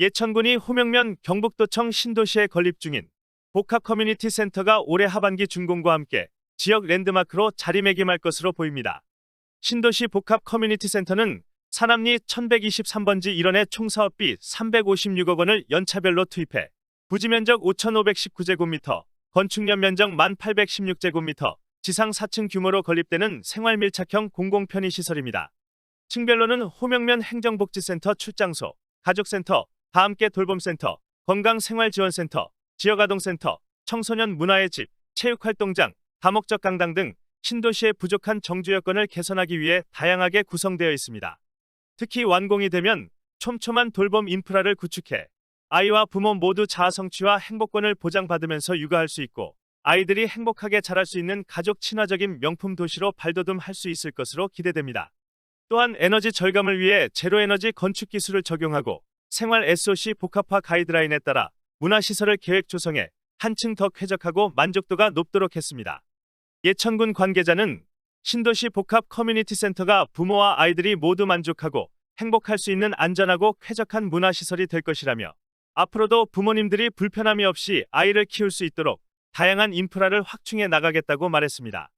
예천군이 호명면 경북도청 신도시에 건립 중인 복합 커뮤니티 센터가 올해 하반기 준공과 함께 지역 랜드마크로 자리매김할 것으로 보입니다. 신도시 복합 커뮤니티 센터는 산암리 1123번지 1원의 총사업비 356억 원을 연차별로 투입해 부지면적 5,519제곱미터, 건축연 면적 1,816제곱미터, 지상 4층 규모로 건립되는 생활밀착형 공공편의시설입니다. 층별로는 호명면 행정복지센터 출장소, 가족센터, 다 함께 돌봄센터, 건강생활지원센터, 지역아동센터, 청소년 문화의 집, 체육활동장, 다목적 강당 등 신도시의 부족한 정주 여건을 개선하기 위해 다양하게 구성되어 있습니다. 특히 완공이 되면 촘촘한 돌봄 인프라를 구축해 아이와 부모 모두 자아 성취와 행복권을 보장받으면서 육아할 수 있고 아이들이 행복하게 자랄 수 있는 가족 친화적인 명품 도시로 발돋움할 수 있을 것으로 기대됩니다. 또한 에너지 절감을 위해 제로에너지 건축 기술을 적용하고 생활 SOC 복합화 가이드라인에 따라 문화시설을 계획 조성해 한층 더 쾌적하고 만족도가 높도록 했습니다. 예천군 관계자는 신도시 복합 커뮤니티 센터가 부모와 아이들이 모두 만족하고 행복할 수 있는 안전하고 쾌적한 문화시설이 될 것이라며 앞으로도 부모님들이 불편함이 없이 아이를 키울 수 있도록 다양한 인프라를 확충해 나가겠다고 말했습니다.